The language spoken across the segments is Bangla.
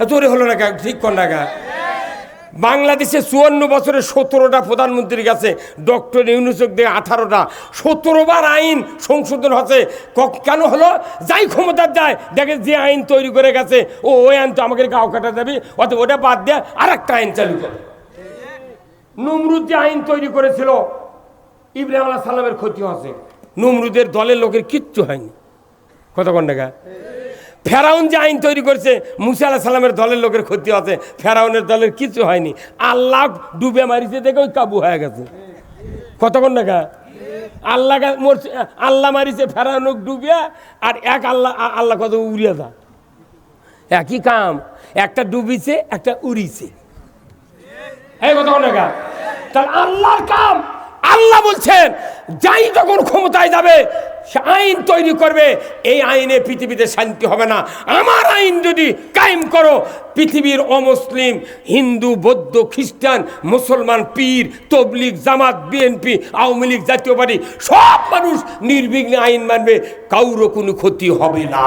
জোরে হলো না ঠিক কর না বাংলাদেশে চুয়ান্ন বছরে সতেরোটা প্রধানমন্ত্রীর কাছে ডক্টর ইউনুসক দিয়ে আঠারোটা। সতেরো বার আইন সংশোধন হচ্ছে। কেন হলো? যাই ক্ষমতার যায়, দেখে যে আইন তৈরি করে গেছে, ও ওই আইন তো আমাকে গাও কাটা যাবে অত ওটা বাদ দেয় আর একটা আইন চালু করে নমরুদ যে আইন তৈরি করেছিল ইব্রাহিম আল্লাহ সাল্লামের ক্ষতি হচ্ছে। নমরুদের দলের লোকের কিচ্ছু হয়নি। কত টাকা ফেরাউন যে আইন তৈরি করেছে, মুসা আল্লাহ সাল্লামের দলের লোকের ক্ষতি আছে, ফেরাউনের দলের কিছু হয়নি। আল্লাহ ডুবে মারিছে দেখে ওই কাবু হয়ে গেছে। কতক্ষণ টাকা আল্লাহ মরছে আল্লাহ মারিছে, ফেরাউন ডুবিয়া, আর এক আল্লাহ আল্লাহ কত উড়িয়ে দা একই কাম, একটা ডুবিছে, একটা উড়িছে। এই কথা টাকা তাহলে আল্লাহর কাম, আল্লাহ বলছেন, যাই যখন ক্ষমতায় যাবে সে আইন তৈরি করবে, এই আইনে পৃথিবীতে শান্তি হবে না। আমার আইন যদি কায়েম করো, পৃথিবীর অমুসলিম, হিন্দু, বৌদ্ধ, খ্রিস্টান, মুসলমান, পীর, তবলিগ, জামাত, বিএনপি, আওয়ামী লীগ, জাতীয় পার্টি, সব মানুষ নির্বিঘ্নে আইন মানবে, কাউরও কোনো ক্ষতি হবে না।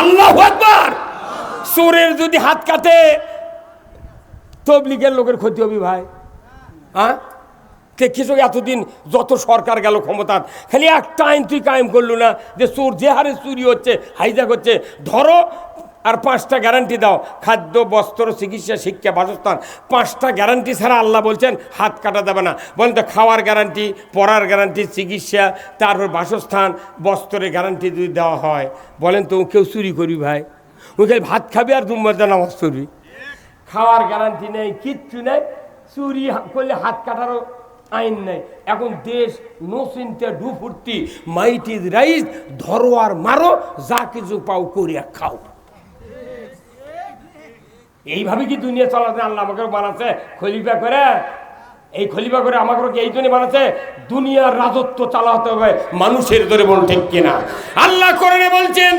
আল্লাহ চোরের যদি হাত কাটে, তবলিগের লোকের ক্ষতি হবে ভাই। হ্যাঁ? দেখছিস এতদিন যত সরকার গেল ক্ষমতার, খালি একটা আইন তুই কায়েম করল না যে চোর যে হারে চুরি হচ্ছে, হাইজাক হচ্ছে, ধরো আর পাঁচটা গ্যারান্টি দাও, খাদ্য, বস্ত্র, চিকিৎসা, শিক্ষা, বাসস্থান, পাঁচটা গ্যারান্টি ছাড়া আল্লাহ বলছেন হাত কাটা যাবে না। বলেন তো খাওয়ার গ্যারান্টি পড়ার গ্যারান্টি চিকিৎসা, তারপর বাসস্থান, বস্ত্রের গ্যারান্টি যদি দেওয়া হয়, বলেন তো কেউ চুরি করবি ভাই? ওই খালি ভাত খাবি আর দুম্বার নামাজ চুরি খাওয়ার গ্যারান্টি নেই, কিচ্ছু নেই, চুরি করলে হাত কাটারও আইন নেই। এখন দেশ নো চিন্তা ডু ফুর্তি মাইট রাইজ ধরো আর মারো, যা কিছু পাও করিয়া খাও। এইভাবে কি দুনিয়া চলাতে আল্লাহ আমাকে বানাচ্ছে? খলিফা করে? এই খলিফা করে আমাকে এই জন্য বানাচ্ছে? দুনিয়ার রাজত্ব চালাতে হবে, মানুষের ধরে বল ঠিক কিনা। আল্লাহ করে বলছেন,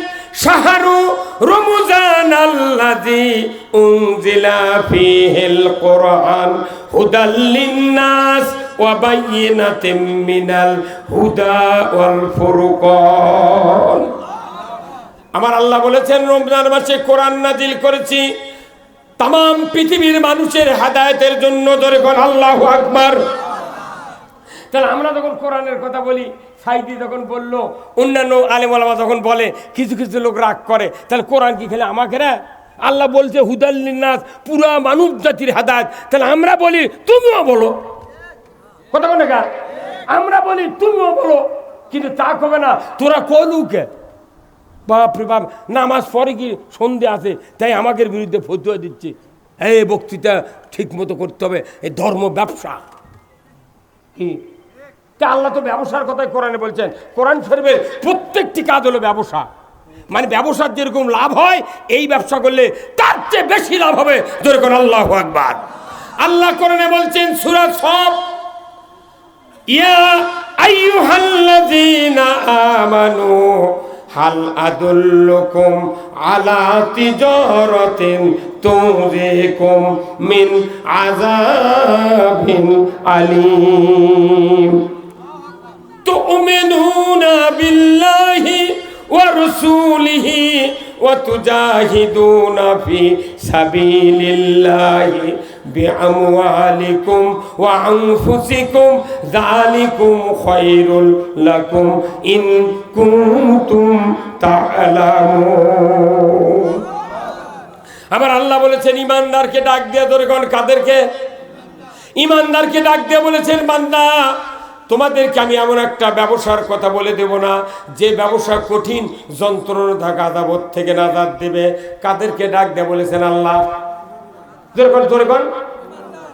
শাহরু রমজান আল্লাযী উনজিলা ফীহিল কোরআন হুদাল লিন-নাস ফুরকান আমার আল্লাহ বলেছেন, রমজান মাসে কোরআন নাজিল করেছি। তাম পৃথিবীর মানুষের হেদায়েতের জন্য ধরে কোন আল্লাহ আকবার। তাহলে আমরা যখন কোরআনের কথা বলি, সাইদি যখন বলল, অন্যান্য আলেমালামা যখন বলে, কিছু কিছু লোক রাগ করে, তাহলে কোরআন কি খেলে আমাকে না? আল্লাহ বলছে হুদাল্লিনাস পুরা মানব জাতির হেদায়ত। তাহলে আমরা বলি, তুমিও বলো। কথা বলে গা। আমরা বলি, তুমিও বলো। কিন্তু তা কবে না, তোরা কলুকে বাপরে বাপ রে বাপ, নামাজ পরে কি সন্ধে আছে, তাই আমাকে বিরুদ্ধে ফতুয়া দিচ্ছে। এই বক্তৃতা ঠিক মতো করতে হবে, এই ধর্ম ব্যবসা। কি? তা আল্লাহ তো ব্যবসার কথাই কোরআনে বলছেন। কোরআন শরীফের প্রত্যেকটি কাজ হলো ব্যবসা। মানে ব্যবসার যেরকম লাভ হয়, এই ব্যবসা করলে তার চেয়ে বেশি লাভ হবে। যেরকম আল্লাহ আকবার। আল্লাহ কোরআনে বলছেন সুরাজ সব ইয়া আইয়ুহাল্লাযীনা আমানু হাল আদুল্লুকুম আলা তিজারাতিন তুযিকুম মিন আযাবিন আলীম। তুমিনুনা বিল্লাহি ওয়া তুজাহিদুনা ফি সাবিলিল্লাহি বিআমওয়ালিকুম ওয়া আনফুসিকুম যালিকুম খায়রুল লাকুম ইন কুনতুম তা'লামুন আমার আল্লাহ বলেছেন, ইমানদারকে ডাক দিয়ে ধরে কাদেরকে? ইমানদারকে ডাক দিয়ে বলেছেন, বান্দা তোমাদেরকে আমি এমন একটা ব্যবসার কথা বলে দেব না, যে ব্যবসা কঠিন যন্ত্রণা আদাবত থেকে নাজাদ দেবে। কাদেরকে ডাক দেয় বলেছেন আল্লাহ? জোরে কোন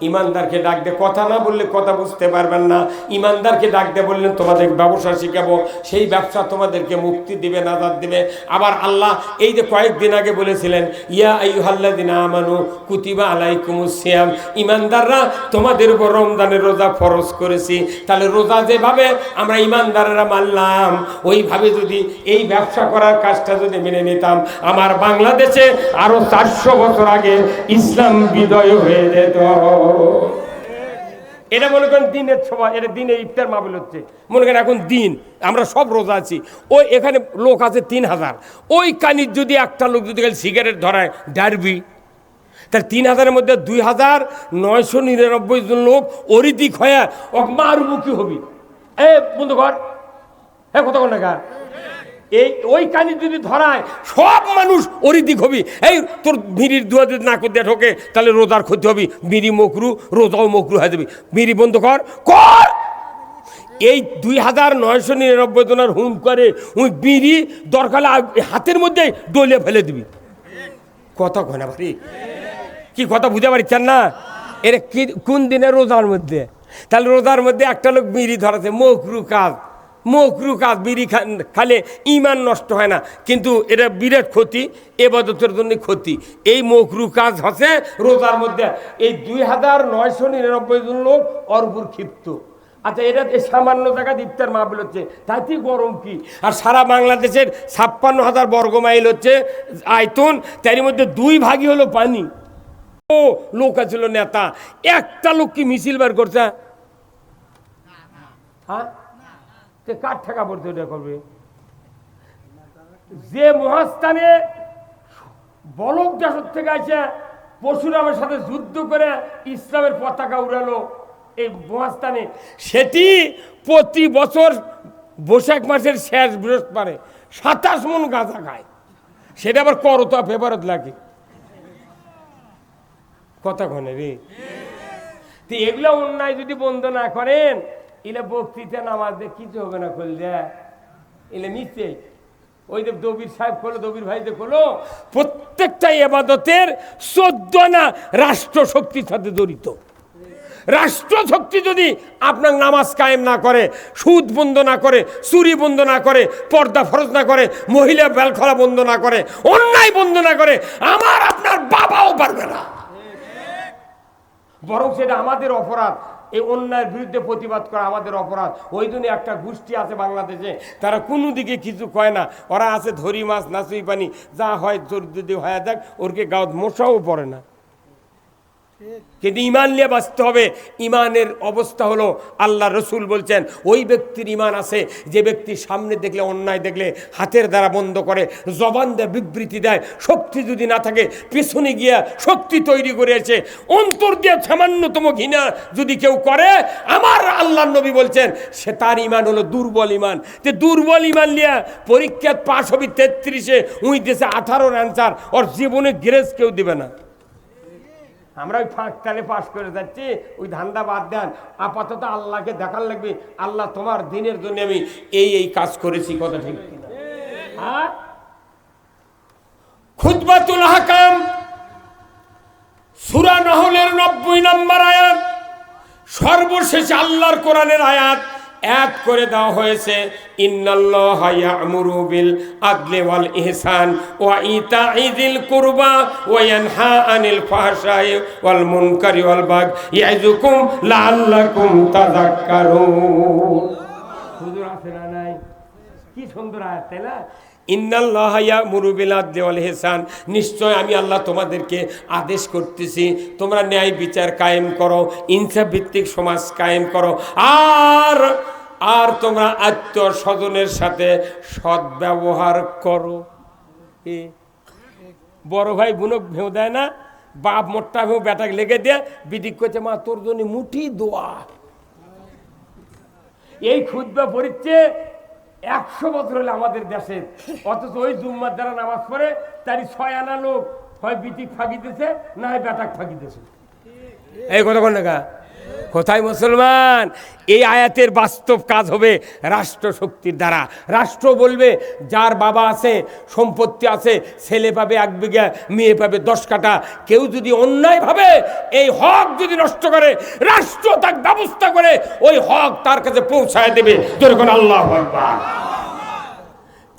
ইমানদারকে ডাক দে কথা না বললে কথা বুঝতে পারবেন না। ইমানদারকে ডাক দে বললেন, তোমাদের ব্যবসা শিখাবো। সেই ব্যবসা তোমাদেরকে মুক্তি দিবে, নাজাদ দিবে। আবার আল্লাহ এই যে কয়েকদিন আগে বলেছিলেন, ইয়া আইয়ুহাল্লাযিনা আমানু কুতিবা আলাইকুমুস সিয়াম। ইমানদাররা, তোমাদের উপর রমজানের রোজা ফরজ করেছি। তাহলে রোজা যেভাবে আমরা ইমানদাররা মানলাম, ওইভাবে যদি এই ব্যবসা করার কাজটা যদি মেনে নিতাম, আমার বাংলাদেশে আরও চারশো বছর আগে ইসলাম বিদয় হয়ে যেত। এটা মনে করেন দিনের সময়, এটা দিনে ইফতার মাহবিল হচ্ছে। মনে করেন এখন দিন, আমরা সব রোজা আছি। ওই এখানে লোক আছে তিন হাজার। ওই কানির যদি একটা লোক যদি সিগারেট ধরায়, ডারবি। তার তিন হাজারের মধ্যে দুই হাজার নয়শো নিরানব্বই জন লোক অরিদিক হয়ে মারুমুখী হবি। এ বন্ধু ঘর হ্যাঁ কত এই ওই কানি যদি ধরায়, সব মানুষ অরিদিক হবি। এই তোর বিড়ির দুয়া যদি না করে ঢোকে তাহলে রোজার ক্ষতি হবি। বিড়ি মকরু, রোজাও মকরু হয়ে যাবি। বিড়ি বন্ধ কর কর! এই দুই হাজার নয়শো নিরানব্বই জনের হুম করে ওই বিড়ি দরকার হাতের মধ্যে ডলে ফেলে দিবি। কথা কয় না ভাই কি কথা বুঝতে পারছেন না? এর কি কোন দিনে রোজার মধ্যে? তাহলে রোজার মধ্যে একটা লোক বিড়ি ধরাছে, মকরু কাজ। মকরু কাজ বিড়ি খালে ইমান নষ্ট হয় না। কিন্তু এটা বিরাট ক্ষতি, এবাদতের জন্য ক্ষতি। এই মকরু কাজ হচ্ছে রোজার মধ্যে। এই দুই হাজার নয়শো নিরানব্বই জন লোক অর্পুর ক্ষিপ্ত। আচ্ছা এটা এই সামান্য টাকা ইফতার মাহবিল হচ্ছে তাতেই গরম কি? আর সারা বাংলাদেশের ছাপ্পান্ন হাজার বর্গ মাইল হচ্ছে আয়তন তারই মধ্যে দুই ভাগই হলো পানি। ও, লোক আছিল নেতা। একটা লোক কি মিছিল বার করছে? হ্যাঁ? তে কার পড়তে ওটা করবে? যে মহাস্থানে বলক দেশের থেকে আসে, পরশুরামের সাথে যুদ্ধ করে ইসলামের পতাকা উড়ালো এই মহাস্থানে। সেটি প্রতি বছর বৈশাখ মাসের শেষ বৃহস্পতি সাতাশ মন গাঁজা খায়। সেটা আবার করতো ফেভারত লাগে। কথা কনে রে? এগুলো অন্যায় যদি বন্ধ না করেন এলে বক্তৃতা, নামাজ দিয়ে কিছু হবে না খুললে এলে মিশে ওই যে দবির সাহেব খোলো, দবির ভাই যে খোলো, প্রত্যেকটা এবাদতের চোদ্দ না রাষ্ট্র শক্তির সাথে জড়িত। রাষ্ট্র শক্তি যদি আপনার নামাজ কায়েম না করে, সুদ বন্ধ না করে, চুরি বন্ধ না করে, পর্দা ফরজ না করে, মহিলা বেলখলা বন্ধ না করে, অন্যায় বন্ধ না করে, আমার আপনার বাবাও পারবে না। বরং সেটা আমাদের অপরাধ এই অন্যায়ের বিরুদ্ধে প্রতিবাদ করা আমাদের অপরাধ। ওই জন্য একটা গোষ্ঠী আছে বাংলাদেশে, তারা কোনো দিকে কিছু কয় না। ওরা আছে ধরি মাছ নাচুই পানি, যা হয় জোর যদি হয়ে যাক, ওরকে গাঁত মশাও পড়ে না। কিন্তু ইমান নিয়ে বাঁচতে হবে? ইমানের অবস্থা হলো আল্লাহ রসুল বলছেন, ওই ব্যক্তির ইমান আছে, যে ব্যক্তি সামনে দেখলে, অন্যায় দেখলে, হাতের দ্বারা বন্ধ করে, জবান দেয় বিবৃতি দেয়, শক্তি যদি না থাকে, পেছনে গিয়া শক্তি তৈরি করেছে অন্তর দিয়ে সামান্যতম ঘৃণা যদি কেউ করে, আমার আল্লাহ নবী বলছেন, সে তার ইমান হলো দুর্বল ইমান যে দুর্বল ইমান নিয়ে পরীক্ষাত পাশ হবি তেত্রিশে উই দেশে আঠারোর অ্যান্সার ওর জীবনে গ্রেস কেউ দিবে না। আমরা ওই ফাঁক তালে পাশ করে যাচ্ছি, ওই ধান্দা বাদ দেন আপাতত আল্লাহকে দেখার লাগবে, আল্লাহ তোমার দিনের জন্য আমি এই এই কাজ করেছি, কথা ঠিক? হ্যাঁ খুতবাতুল হাকাম, সুরা নহলের নব্বই নম্বর আয়াত, সর্বশেষ আল্লাহর কোরআনের আয়াত এক করে দেওয়া হয়েছে ইন্নাল্লাহা ইয়ামুরু বিল আদলি ওয়াল ইহসান ওয়া ইতাই যিল কুরবা ওয়া আনিল ফাহশাই ওয়াল মুনকারি ওয়াল বাগ। ইয়াইযুকুম লাআল্লাকুম তাযাক্কারুন। হুজুর আছে না নাই? কি সুন্দর আয়াত তাই না? ইন্নাল্লাহ ইয়ামুরু বিল আদলি ওয়াল নিশ্চয় আমি আল্লাহ তোমাদেরকে আদেশ করতেছি তোমরা ন্যায় বিচার কায়েম করো ইনসাফ ভিত্তিক সমাজ কায়েম করো। আর আর তোমরা আত্মীয় স্বজনের সাথে সদ্ব্যবহার করো। বড় ভাই বুনক ভেউ দেয় না, বাপ মোট্টা ভেউ বেটাকে লেগে দিয়ে, বিদিক করছে মা, তোর জন্য মুঠি দোয়া। এই খুদ্া পড়িচ্ছে একশো বছর হলে আমাদের দেশে। অথচ ওই জুম্মার দ্বারা নামাজ পড়ে, তারই ছয় আনা লোক হয় বিটিক ফাঁকি দিছে, না হয় বেটাক ফাঁকি দিছে। এই কথা কোন না কোথায় মুসলমান? এই আয়াতের বাস্তব কাজ হবে রাষ্ট্র শক্তির দ্বারা। রাষ্ট্র বলবে, যার বাবা আছে, সম্পত্তি আছে, ছেলে পাবে এক বিঘা, মেয়ে পাবে দশ কাটা কেউ যদি অন্যায়ভাবে এই হক যদি নষ্ট করে, রাষ্ট্র তার ব্যবস্থা করে, ওই হক তার কাছে পৌঁছায় দেবে। আল্লাহ আকবার।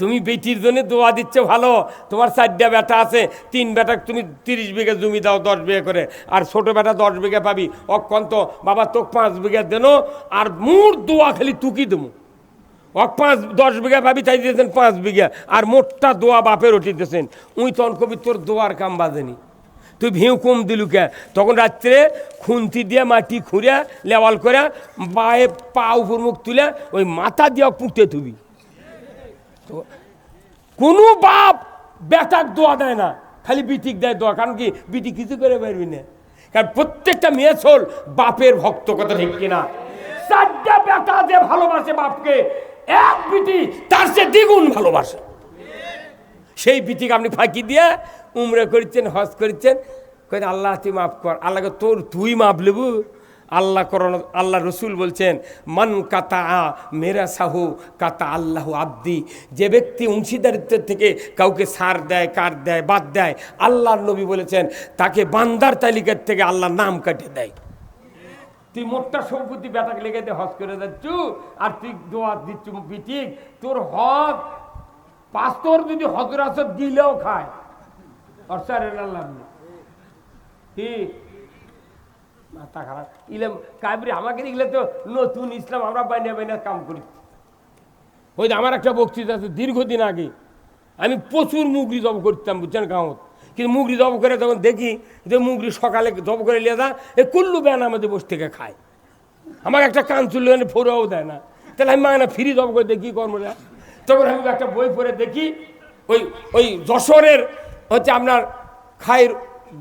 তুমি বেটির জন্য দোয়া দিচ্ছে, ভালো। তোমার চারটা বেটা আছে, তিন বেটা তুমি তিরিশ বিঘা জমি দাও, দশ বিঘা করে। আর ছোট বেটা দশ বিঘা পাবি। অকন্ত বাবা তোকে পাঁচ বিঘা দেন, আর মোট দোয়া খালি তুকি দেবো। অক পাঁচ, দশ বিঘা পাবি, তাই দিয়েছেন পাঁচ বিঘা। আর মোটটা দোয়া বাপের উঠি দিয়েছেন। উই তখন কবি তোর দোয়ার কাম বাজেনি। তুই ভিউ কম দিলু কে? তখন রাত্রে খুন্তি দিয়ে মাটি খুঁড়ে লেওয়াল করে বায়ে পা উপর মুখ তুলে ওই মাথা দিয়ে পুঁতে তুবি কোনো বাপ বেটার দোয়া দেয় না, খালি বিটিক দেয় দোয়া, কারণ কি বিটি কিছু করে পারবি না। কারণ প্রত্যেকটা মেয়ে চল বাপের ভক্ত, কথা ঠিক কিনা? চারটা বেটা যে ভালোবাসে বাপকে, এক বিটি তার সে দ্বিগুণ ভালোবাসে। সেই বিটিকে আপনি ফাঁকি দিয়ে উমরে করেছেন, হজ করেছেন কই আল্লাহ, তুই মাফ কর, আল্লাহকে তোর তুই মাপ লেবু আল্লাহ করণ আল্লাহ রসুল বলছেন, মান কাতা আ মেরা সাহু কাতা আল্লাহ আব্দি। যে ব্যক্তি অংশীদারিত্ব থেকে কাউকে সার দেয়, কার দেয়, বাদ দেয়, আল্লাহর নবী বলেছেন, তাকে বান্দার তালিকার থেকে আল্লাহ নাম কাটে দেয়। তুই মোটটা সম্পত্তি বেটাকে লেগে দিয়ে হজ করে যাচ্ছ আর তুই দোয়া দিচ্ছ বিটিক তোর হজ পাস্তর যদি হজর দিলেও খায় অর্থাৎ লাভ নেই। ঠিক মাথা খারাপ। ইলাম কাবরি, আমাকে দেখলে তো নতুন ইসলাম আমরা বাইনা বাইনা কাম করি। ওই আমার একটা বক্তৃতা আছে, দীর্ঘদিন আগে। আমি প্রচুর মুগরি জব করতাম, বুঝছেন গাঁৱত কিন্তু মুগরি জব করে তখন দেখি যে মুগরি সকালে জব করে নিয়ে যা এ কুল্লু ব্যান আমাদের বসে থেকে খায়। আমার একটা কান এনে ফোরাও দেয় না। তাহলে আমি মানে ফ্রি জব করে দেখি কর্মরা তখন আমি একটা বই পড়ে দেখি, ওই ওই যশোরের হচ্ছে আপনার খায়ের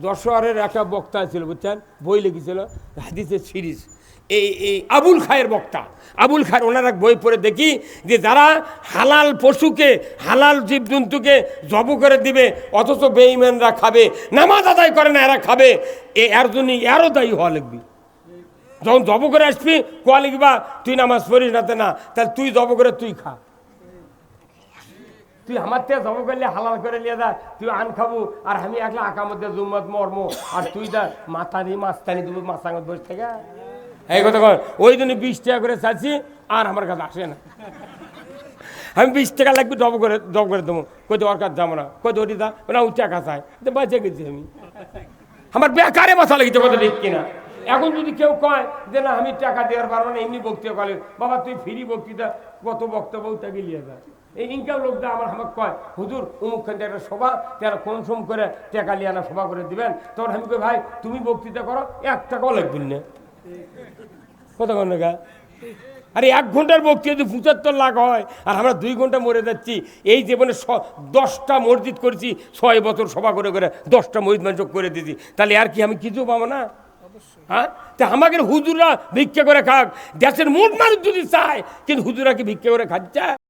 যশোরের একটা বক্তা ছিল, বুঝছেন? বই লিখেছিল, হাদিসের সিরিজ। এই এই আবুল খায়ের বক্তা। আবুল খায়ের ওনার এক বই পড়ে দেখি যে যারা হালাল পশুকে, হালাল জীবজন্তুকে জব করে দিবে, অথচ বেইমানরা খাবে, নামাজ আদায় করে না, এরা খাবে, এ এর জন্য এরও দায়ী হওয়া লিখবি যখন জব করে আসবি, কোয়া লিখবা, তুই নামাজ পড়িস না, তাহলে তুই জব করে তুই খা। তুই আমার থেকে জব করলে হালাল করে নিয়ে যা, তুই আন খাব, আর আমি একলা আঁকা মধ্যে জুম্মত মর্ম। আর তুই যা মাথানি মাস্তানি দেবো মাস্তাঙ্গত বসে থেকে। এই কথা কর, ওই জন্য বিশ টাকা করে চাচ্ছি আর আমার কাছে আসে না। আমি বিশ টাকা লাগবে ডব করে ডব করে দেবো। কই তো ওর কাছে যাব না। কই তো ওটি দা না ও টাকা চাই। বাঁচে গেছি আমি। আমার বেকারে মাথা লেগেছে কথা ঠিক কিনা। এখন যদি কেউ কয় যে না, আমি টাকা দেওয়ার পারব না, এমনি বক্তৃতা করে, বাবা, তুই ফ্রি বক্তৃতা, কত বক্তব্য তাকে নিয়ে যা এই ইনকাম লোকটা আমার আমাকে কয়, হুজুর অমুক খান একটা সভা তারা কোন সম করে টাকা নিয়ে আনা সভা করে দিবেন, তখন আমি ভাই, তুমি বক্তৃতা করো, এক টাকাও লাগবে না। কত ঘণ্টা গা। আরে এক ঘণ্টার বক্তৃতা যদি পঁচাত্তর লাখ হয়, আর আমরা দুই ঘণ্টা মরে যাচ্ছি, এই জীবনে দশটা মসজিদ করেছি, ছয় বছর সভা করে করে দশটা মসজিদ মানুষ করে দিয়েছি। তাহলে আর কি আমি কিছু পাবো না? হ্যাঁ? তা আমাকে হুজুরা ভিক্ষা করে খাক। দেশের মোট মানুষ যদি চায়, কিন্তু হুজুরা কি ভিক্ষা করে খাচ্ছে?